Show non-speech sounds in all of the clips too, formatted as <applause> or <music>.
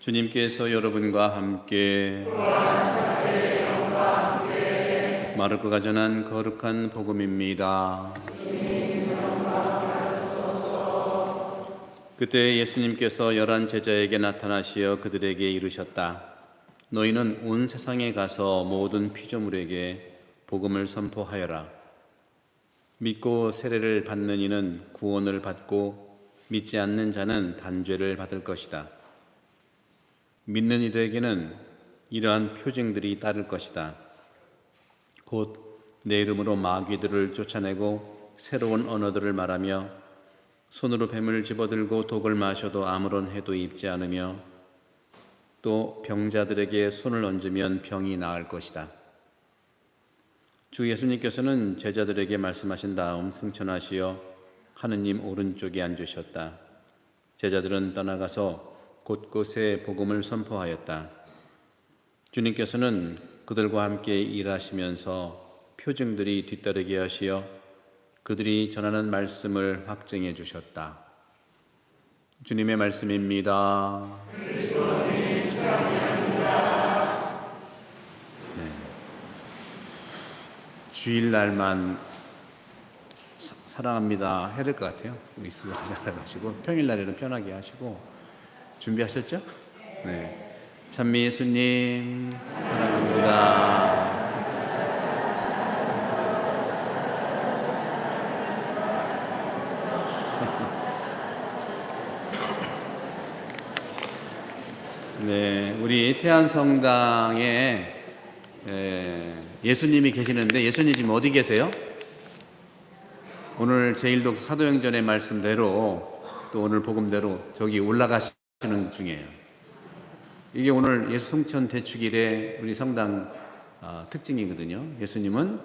주님께서 여러분과 함께 마르코가 전한 거룩한 복음입니다. 그때 예수님께서 열한 제자에게 나타나시어 그들에게 이르셨다. 너희는 온 세상에 가서 모든 피조물에게 복음을 선포하여라. 믿고 세례를 받는 이는 구원을 받고 믿지 않는 자는 단죄를 받을 것이다. 믿는 이들에게는 이러한 표징들이 따를 것이다. 곧 내 이름으로 마귀들을 쫓아내고 새로운 언어들을 말하며 손으로 뱀을 집어들고 독을 마셔도 아무런 해도 입지 않으며 또 병자들에게 손을 얹으면 병이 나을 것이다. 주 예수님께서는 제자들에게 말씀하신 다음 승천하시어 하느님 오른쪽에 앉으셨다. 제자들은 떠나가서 곳곳에 복음을 선포하였다. 주님께서는 그들과 함께 일하시면서 표징들이 뒤따르게 하시어 그들이 전하는 말씀을 확증해 주셨다. 주님의 말씀입니다. 주일날만 사- 사랑합니다 해야 될 것 같아요. 수고하지 않아가지고 평일날에는 편하게 하시고 준비하셨죠? 네. 찬미 예수님 사랑합니다. <laughs> 네, 우리 태안성당에 에, 예수님이 계시는데 예수님 지금 어디 계세요? 오늘 제1독 사도행전의 말씀대로 또 오늘 복음대로 저기 올라가시는 중이에요. 이게 오늘 예수 성천 대축일의 우리 성당 아, 특징이거든요. 예수님은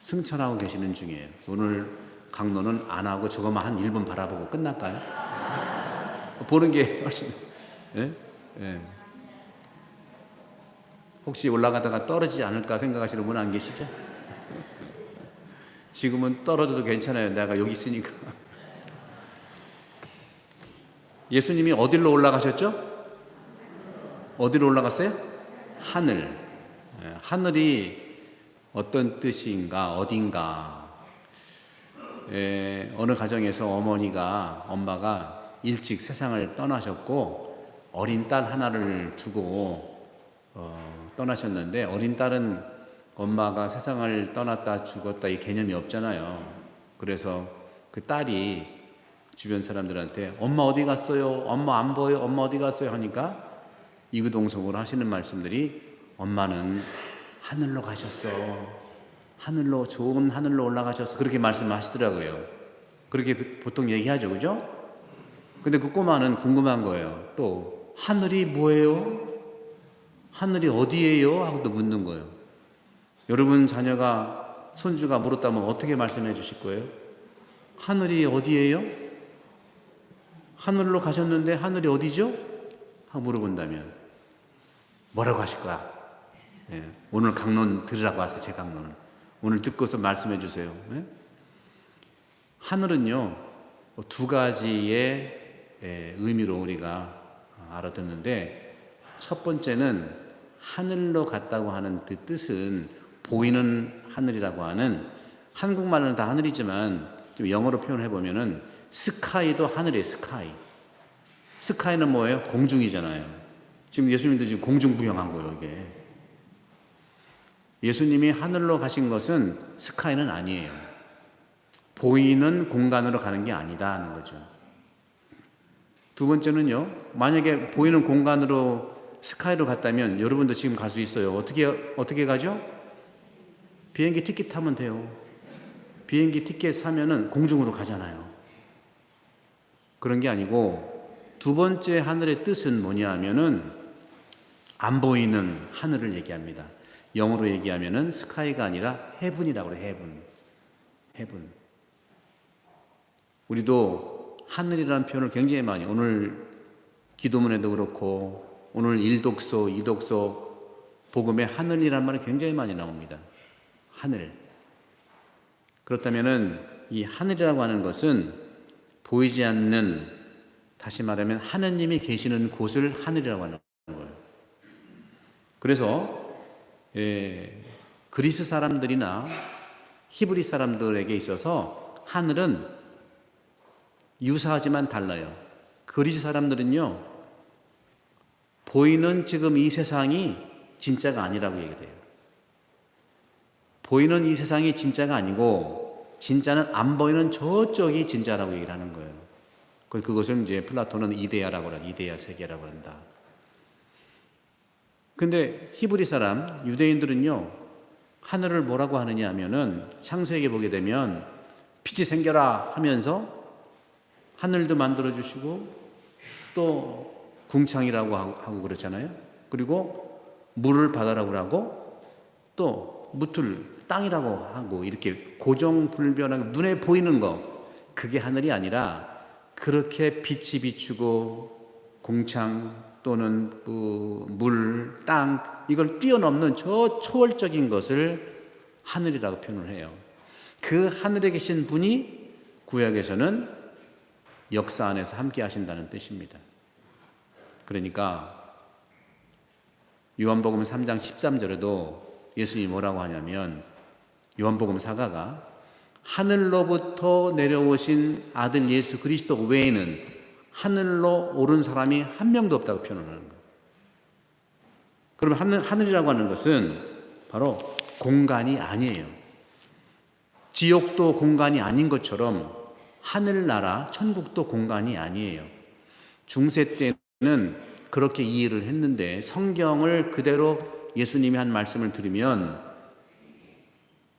승천하고 계시는 중이에요. 오늘 강론은 안 하고 저것만 한 1분 바라보고 끝날까요? 보는 게 훨씬 예? 예. 혹시 올라가다가 떨어지지 않을까 생각하시는 분 안 계시죠? 지금은 떨어져도 괜찮아요. 내가 여기 있으니까. 예수님이 어디로 올라가셨죠? 어디로 올라갔어요? 하늘. 예, 하늘이 어떤 뜻인가, 어딘가. 예, 어느 가정에서 어머니가, 엄마가 일찍 세상을 떠나셨고, 어린 딸 하나를 두고 어, 떠나셨는데 어린 딸은 엄마가 세상을 떠났다 죽었다 이 개념이 없잖아요. 그래서 그 딸이 주변 사람들한테 엄마 어디 갔어요? 엄마 안 보여? 엄마 어디 갔어요? 하니까 이구동성으로 하시는 말씀들이 엄마는 하늘로 가셨어. 하늘로 좋은 하늘로 올라가셨어. 그렇게 말씀하시더라고요. 그렇게 보통 얘기하죠, 그죠? 근데 그 꼬마는 궁금한 거예요. 또 하늘이 뭐예요? 하늘이 어디예요? 하고 또 묻는 거예요. 여러분 자녀가 손주가 물었다면 어떻게 말씀해 주실 거예요? 하늘이 어디예요? 하늘로 가셨는데 하늘이 어디죠? 하고 물어본다면 뭐라고 하실 거야? 예, 오늘 강론 들으라고 왔어요. 제 강론을. 오늘 듣고서 말씀해 주세요. 예? 하늘은요 두 가지의 예, 의미로 우리가 알아듣는데 첫 번째는 하늘로 갔다고 하는 그 뜻은 보이는 하늘이라고 하는 한국말은 다 하늘이지만 좀 영어로 표현해 보면은 스카이도 하늘이에요 스카이. 스카이는 뭐예요? 공중이잖아요. 지금 예수님도 지금 공중 부양한 거예요 이게. 예수님이 하늘로 가신 것은 스카이는 아니에요. 보이는 공간으로 가는 게 아니다 하는 거죠. 두 번째는요, 만약에 보이는 공간으로 스카이로 갔다면 여러분도 지금 갈 수 있어요. 어떻게, 어떻게 가죠? 비행기 티켓 타면 돼요. 비행기 티켓 사면은 공중으로 가잖아요. 그런 게 아니고 두 번째 하늘의 뜻은 뭐냐 하면은 안 보이는 하늘을 얘기합니다. 영어로 얘기하면은 스카이가 아니라 헤븐이라고 그래, 헤븐. 헤븐. 우리도 하늘이라는 표현을 굉장히 많이 오늘 기도문에도 그렇고 오늘 일독소, 이독소 복음에 하늘이라는 말이 굉장히 많이 나옵니다. 하늘. 그렇다면은 이 하늘이라고 하는 것은 보이지 않는 다시 말하면 하느님이 계시는 곳을 하늘이라고 하는 거예요. 그래서 예, 그리스 사람들이나 히브리 사람들에게 있어서 하늘은 유사하지만 달라요. 그리스 사람들은요, 보이는 지금 이 세상이 진짜가 아니라고 얘기를 해요. 보이는 이 세상이 진짜가 아니고, 진짜는 안 보이는 저쪽이 진짜라고 얘기를 하는 거예요. 그- 그것을 이제 플라톤은 이데아라고 그래, 이데아 세계라고 한다. 근데 히브리 사람, 유대인들은요, 하늘을 뭐라고 하느냐 하면은 창세기에 보게 되면 빛이 생겨라 하면서 하늘도 만들어 주시고 또 궁창이라고 하고, 그렇잖아요. 그리고 물을 바다라고 하고 또 무틀 땅이라고 하고 이렇게 고정불변하게 눈에 보이는 거 그게 하늘이 아니라 그렇게 빛이 비추고 공창 또는 그 물, 땅 이걸 뛰어넘는 저 초월적인 것을 하늘이라고 표현을 해요. 그 하늘에 계신 분이 구약에서는 역사 안에서 함께 하신다는 뜻입니다. 그러니까 요한복음 3장 13절에도 예수님이 뭐라고 하냐면 요한복음 사가가 하늘로부터 내려오신 아들 예수 그리스도 외에는 하늘로 오른 사람이 한 명도 없다고 표현을 하는 거예요. 그러면 하늘, 하늘이라고 하는 것은 바로 공간이 아니에요. 지옥도 공간이 아닌 것처럼 하늘나라, 천국도 공간이 아니에요. 중세 때는 그렇게 이해를 했는데 성경을 그대로 예수님이 한 말씀을 들으면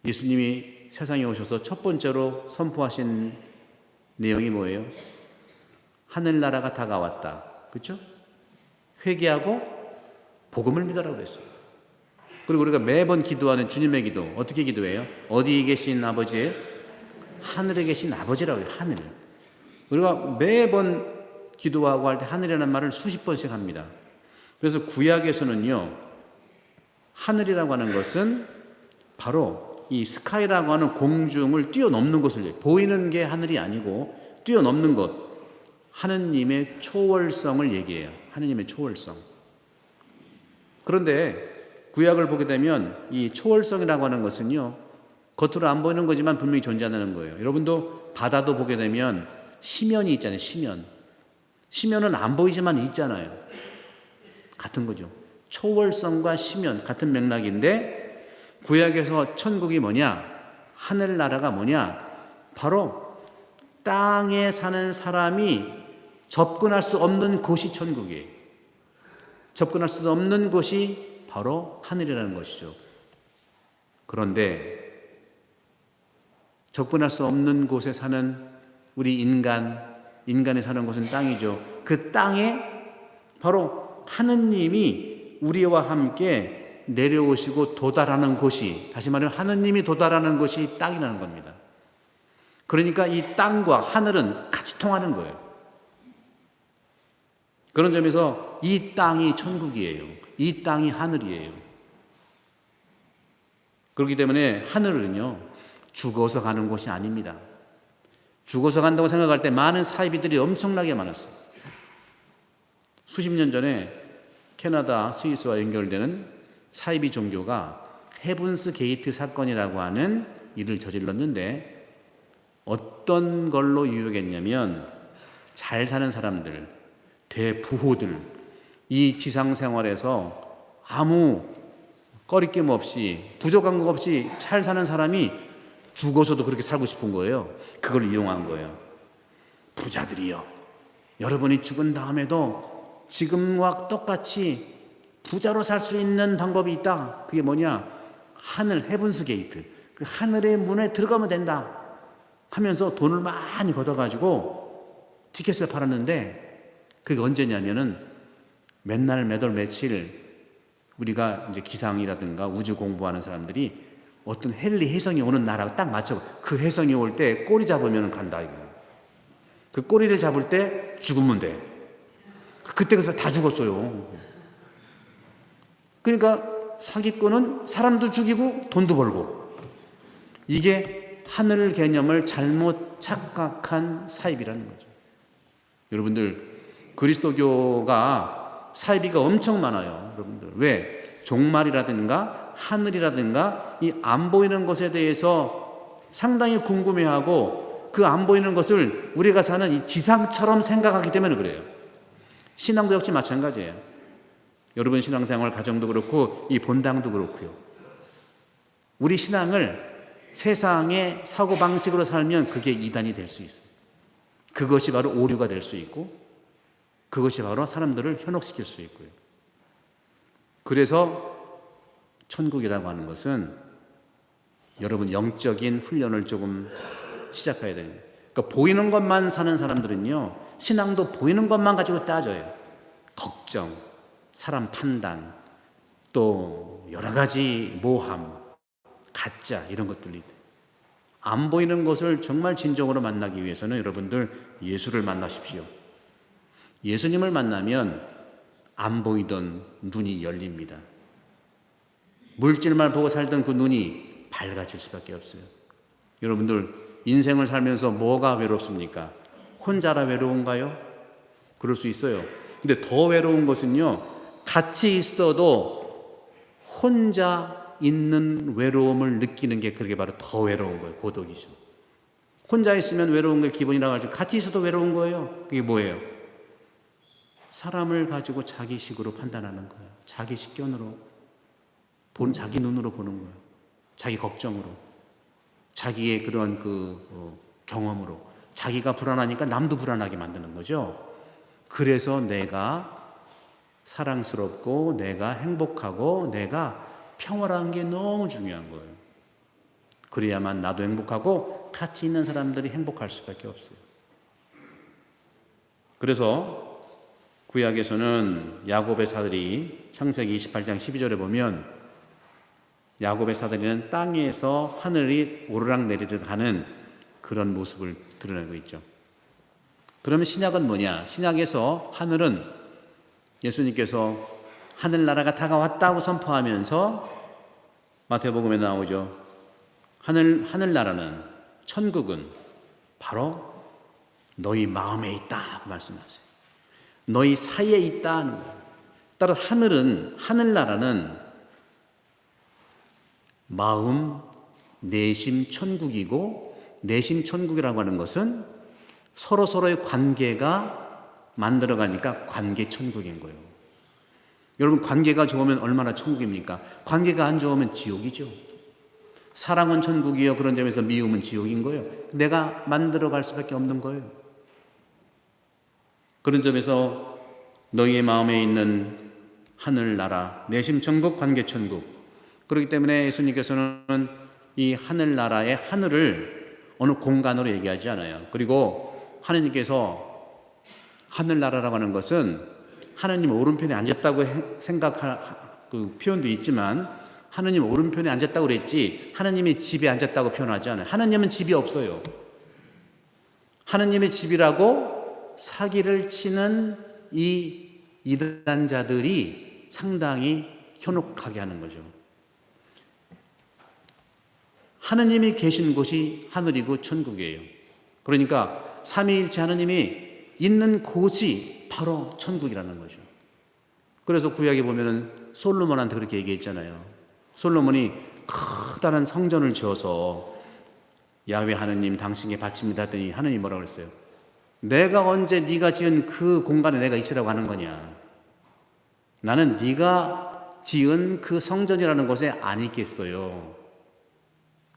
예수님이 세상에 오셔서 첫 번째로 선포하신 내용이 뭐예요? 하늘나라가 다가왔다. 그렇죠? 회개하고 복음을 믿으라고 그랬어요. 그리고 우리가 매번 기도하는 주님의 기도 어떻게 기도해요? 어디에 계신 아버지? 하늘에 계신 아버지라고 해요. 하늘. 우리가 매번 기도하고 할 때 하늘이라는 말을 수십 번씩 합니다. 그래서 구약에서는요. 하늘이라고 하는 것은 바로 이 스카이라고 하는 공중을 뛰어넘는 것을. 보이는 게 하늘이 아니고 뛰어넘는 것. 하느님의 초월성을 얘기해요. 하느님의 초월성. 그런데 구약을 보게 되면 이 초월성이라고 하는 것은요. 겉으로 안 보이는 거지만 분명히 존재하는 거예요. 여러분도 바다도 보게 되면 심연이 있잖아요. 심연. 심연은 안 보이지만 있잖아요. 같은 거죠. 초월성과 심연 같은 맥락인데 구약에서 천국이 뭐냐? 하늘 나라가 뭐냐? 바로 땅에 사는 사람이 접근할 수 없는 곳이 천국이에요. 접근할 수 없는 곳이 바로 하늘이라는 것이죠. 그런데 접근할 수 없는 곳에 사는 우리 인간, 인간이 사는 곳은 땅이죠. 그 땅에 바로 하느님이 우리와 함께 내려오시고 도달하는 곳이, 다시 말하면 하느님이 도달하는 곳이 땅이라는 겁니다. 그러니까 이 땅과 하늘은 같이 통하는 거예요. 그런 점에서 이 땅이 천국이에요. 이 땅이 하늘이에요. 그렇기 때문에 하늘은요, 죽어서 가는 곳이 아닙니다. 죽어서 간다고 생각할 때 많은 사이비들이 엄청나게 많았어요. 수십 년 전에 캐나다, 스위스와 연결되는 사이비 종교가 헤븐스 게이트 사건이라고 하는 일을 저질렀는데 어떤 걸로 유혹했냐면 잘 사는 사람들, 대부호들, 이 지상 생활에서 아무 꺼리낌 없이 부족한 것 없이 잘 사는 사람이 죽어서도 그렇게 살고 싶은 거예요. 그걸 이용한 거예요. 부자들이요. 여러분이 죽은 다음에도 지금과 똑같이 부자로 살 수 있는 방법이 있다. 그게 뭐냐? 하늘 헤븐스 게이트. 그 하늘의 문에 들어가면 된다. 하면서 돈을 많이 걷어가지고 티켓을 팔았는데 그게 언제냐면은 맨날 매달 며칠 우리가 이제 기상이라든가 우주 공부하는 사람들이 어떤 헨리 혜성이 오는 나라가 딱 맞춰 그 혜성이 올 때 꼬리 잡으면 간다 이거. 그 꼬리를 잡을 때 죽으면 돼. 그때 그래서 다 죽었어요. 그러니까 사기꾼은 사람도 죽이고 돈도 벌고 이게 하늘 개념을 잘못 착각한 사입이라는 거죠. 여러분들 그리스도교가 사이비가 엄청 많아요. 여러분들 왜 종말이라든가 하늘이라든가 이 안 보이는 것에 대해서 상당히 궁금해하고 그 안 보이는 것을 우리가 사는 이 지상처럼 생각하기 때문에 그래요. 신앙도 역시 마찬가지예요. 여러분 신앙생활 가정도 그렇고 이 본당도 그렇고요. 우리 신앙을 세상의 사고 방식으로 살면 그게 이단이 될 수 있어요. 그것이 바로 오류가 될 수 있고 그것이 바로 사람들을 현혹시킬 수 있고요. 그래서 천국이라고 하는 것은 여러분 영적인 훈련을 조금 시작해야 됩니다. 그러니까 보이는 것만 사는 사람들은요, 신앙도 보이는 것만 가지고 따져요. 걱정, 사람 판단, 또 여러 가지 모함, 가짜 이런 것들이 안 보이는 것을 정말 진정으로 만나기 위해서는 여러분들 예수를 만나십시오. 예수님을 만나면 안 보이던 눈이 열립니다. 물질만 보고 살던 그 눈이 밝아질 수밖에 없어요. 여러분들 인생을 살면서 뭐가 외롭습니까? 혼자라 외로운가요? 그럴 수 있어요. 근데 더 외로운 것은요, 같이 있어도 혼자 있는 외로움을 느끼는 게 그게 바로 더 외로운 거예요. 고독이죠. 혼자 있으면 외로운 게 기본이라고 하죠. 같이 있어도 외로운 거예요. 그게 뭐예요? 사람을 가지고 자기식으로 판단하는 거예요. 자기 식 견으로 본 자기 눈으로 보는 거예요. 자기 걱정으로, 자기의 그런 그 어, 경험으로, 자기가 불안하니까 남도 불안하게 만드는 거죠. 그래서 내가 사랑스럽고 내가 행복하고 내가 평화라는 게 너무 중요한 거예요. 그래야만 나도 행복하고 같이 있는 사람들이 행복할 수밖에 없어요. 그래서 구약에서는 야곱의 사들이 창세기 28장 12절에 보면 야곱의 사들이는 땅에서 하늘이 오르락 내리락 하는 그런 모습을 드러내고 있죠. 그러면 신약은 뭐냐? 신약에서 하늘은 예수님께서 하늘나라가 다가왔다고 선포하면서 마태복음에 나오죠. 하늘 하늘나라는 천국은 바로 너희 마음에 있다고 말씀하세요. 너희 사이에 거예요. 따라 하늘은 하늘나라는 마음 내심 천국이고 내심 천국이라고 하는 것은 서로 서로의 관계가 만들어가니까 관계 천국인 거예요. 여러분 관계가 좋으면 얼마나 천국입니까? 관계가 안 좋으면 지옥이죠. 사랑은 천국이요. 그런 점에서 미움은 지옥인 거예요. 내가 만들어 갈 수밖에 없는 거예요. 그런 점에서 너희의 마음에 있는 하늘 나라, 내심 천국, 관계 천국. 그렇기 때문에 예수님께서는 이 하늘나라의 하늘을 어느 공간으로 얘기하지 않아요. 그리고 하느님께서 하늘나라라고 하는 것은 하느님 오른편에 앉았다고 생각할 그 표현도 있지만 하느님 오른편에 앉았다고 그랬지 하느님이 집에 앉았다고 표현하지 않아요. 하느님은 집이 없어요. 하느님의 집이라고 사기를 치는 이 이단자들이 상당히 현혹하게 하는 거죠. 하느님이 계신 곳이 하늘이고 천국이에요. 그러니까 삼위일체 하느님이 있는 곳이 바로 천국이라는 거죠. 그래서 구약에 보면은 솔로몬한테 그렇게 얘기했잖아요. 솔로몬이 커다란 성전을 지어서 야외 하느님 당신께 바칩니다 했더니 하느님 뭐라고 그랬어요? 내가 언제 네가 지은 그 공간에 내가 있으라고 하는 거냐? 나는 네가 지은 그 성전이라는 곳에 안 있겠어요.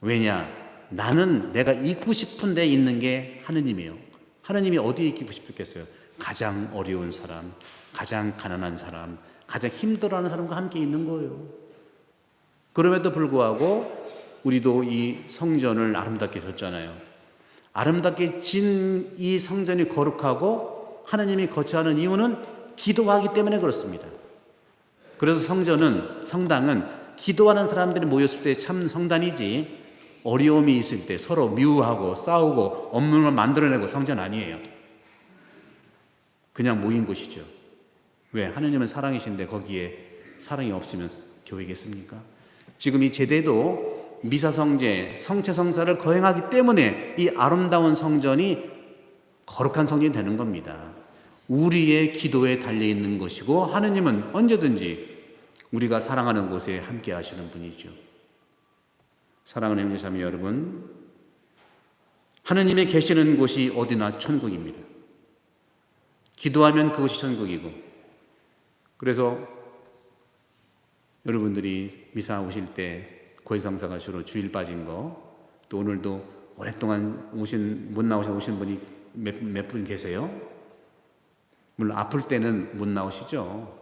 왜냐? 나는 내가 있고 싶은 데 있는 게 하느님이에요. 하느님이 어디에 있고 싶겠어요? 가장 어려운 사람, 가장 가난한 사람, 가장 힘들어하는 사람과 함께 있는 거예요. 그럼에도 불구하고 우리도 이 성전을 아름답게 졌잖아요. 아름답게 진 이 성전이 거룩하고 하나님이 거처하는 이유는 기도하기 때문에 그렇습니다. 그래서 성전은 성당은 기도하는 사람들이 모였을 때 참 성단이지 어려움이 있을 때 서로 미워하고 싸우고 걸 만들어내고 성전 아니에요. 그냥 모인 곳이죠. 왜? 하느님은 사랑이신데 거기에 사랑이 없으면 교회겠습니까? 지금 이 제대도 미사 성제, 성체 성사를 거행하기 때문에 이 아름다운 성전이 거룩한 성전이 되는 겁니다. 우리의 기도에 달려 있는 것이고 하느님은 언제든지 우리가 사랑하는 곳에 함께 하시는 분이죠. 사랑하는 형제자매 여러분, 하느님의 계시는 곳이 어디나 천국입니다. 기도하면 그곳이 천국이고, 그래서 여러분들이 미사 오실 때 고해성사가 주로 주일 빠진 거, 또 오늘도 오랫동안 오신 못 나오신 오신 분이 몇몇분 계세요. 물론 아플 때는 못 나오시죠.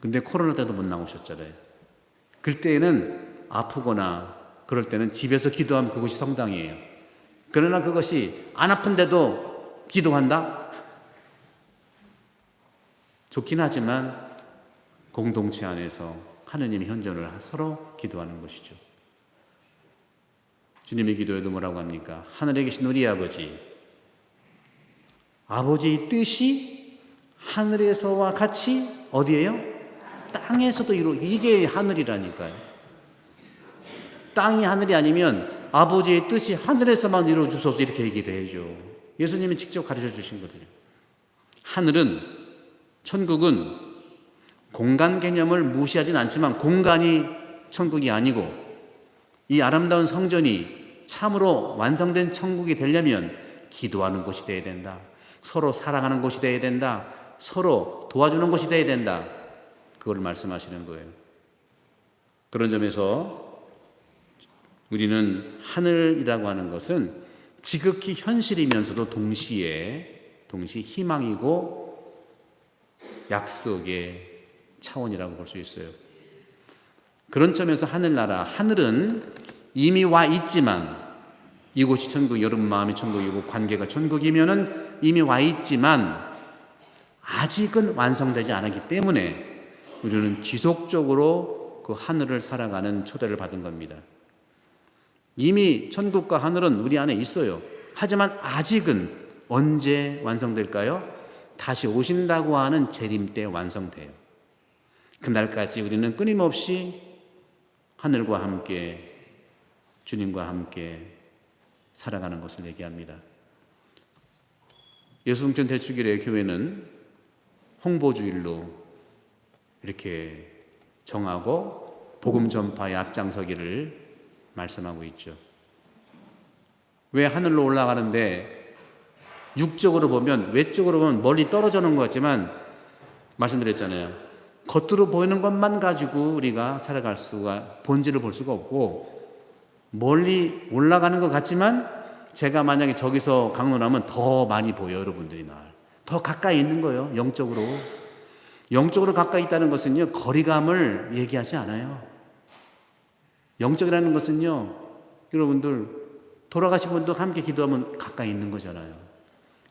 근데 코로나 때도 못 나오셨잖아요. 그때는 아프거나 그럴 때는 집에서 기도하면 그것이 성당이에요. 그러나 그것이 안 아픈데도 기도한다? 좋긴 하지만 공동체 안에서 하느님의 현존을 서로 기도하는 것이죠. 주님의 기도에도 뭐라고 합니까? 하늘에 계신 우리 아버지, 아버지의 뜻이 하늘에서와 같이 어디에요? 땅에서도 이루 이게 하늘이라니까요. 땅이 하늘이 아니면 아버지의 뜻이 하늘에서만 이루어 주소서 이렇게 얘기를 해줘. 예수님이 직접 가르쳐 주신 거거든요. 하늘은 천국은 공간 개념을 무시하진 않지만 공간이 천국이 아니고 이 아름다운 성전이 참으로 완성된 천국이 되려면 기도하는 곳이 되어야 된다. 서로 사랑하는 곳이 되어야 된다. 서로 도와주는 곳이 되어야 된다. 그걸 말씀하시는 거예요. 그런 점에서 우리는 하늘이라고 하는 것은 지극히 현실이면서도 동시에 동시 희망이고 약속의 차원이라고 볼 수 있어요. 그런 점에서 하늘나라 하늘은 이미 와 있지만 이곳이 천국 여러분 마음이 천국이고 관계가 천국이면은 이미 와 있지만 아직은 완성되지 않았기 때문에 우리는 지속적으로 그 하늘을 살아가는 초대를 받은 겁니다. 이미 천국과 하늘은 우리 안에 있어요. 하지만 아직은 언제 완성될까요? 다시 오신다고 하는 재림 때 완성돼요. 그날까지 우리는 끊임없이 하늘과 함께 주님과 함께 살아가는 것을 얘기합니다. 예수성전 대축일의 교회는 홍보주일로 이렇게 정하고 복음 전파의 앞장서기를 말씀하고 있죠. 왜 하늘로 올라가는데 육적으로 보면 외적으로 보면 멀리 떨어져는 것 같지만 말씀드렸잖아요. 겉으로 보이는 것만 가지고 우리가 살아갈 수가 본질을 볼 수가 없고 멀리 올라가는 것 같지만 제가 만약에 저기서 강론하면 더 많이 보여 여러분들이 날. 더 가까이 있는 거예요. 영적으로. 영적으로 가까이 있다는 것은요. 거리감을 얘기하지 않아요. 영적이라는 것은요. 여러분들 돌아가신 분도 함께 기도하면 가까이 있는 거잖아요.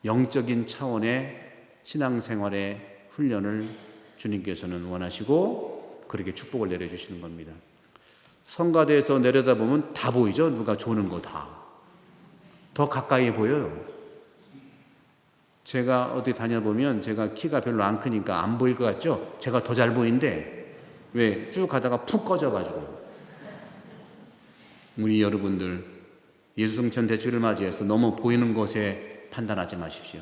영적인 차원의 신앙생활의 훈련을 주님께서는 원하시고 그렇게 축복을 내려주시는 겁니다. 성가대에서 내려다보면 다 보이죠? 누가 조는 거 다. 더 가까이 보여요. 제가 어디 다녀보면 제가 키가 별로 안 크니까 안 보일 것 같죠? 제가 더 잘 보이는데 왜? 쭉 가다가 푹 꺼져가지고. 우리 여러분들 예수성천 대주를 맞이해서 너무 보이는 곳에 판단하지 마십시오.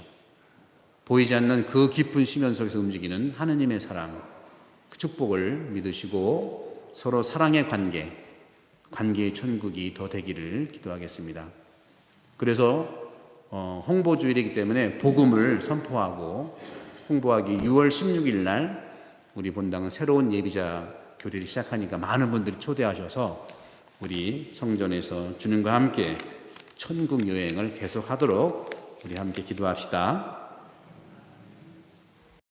보이지 않는 그 깊은 시면 속에서 움직이는 하느님의 사랑, 그 축복을 믿으시고 서로 사랑의 관계, 관계의 천국이 더 되기를 기도하겠습니다. 그래서 어, 홍보주일이기 때문에 복음을 선포하고 홍보하기 6월 16일 날 우리 본당은 새로운 예비자 교리를 시작하니까 많은 분들이 초대하셔서 우리 성전에서 주님과 함께 천국 여행을 계속하도록 우리 함께 기도합시다.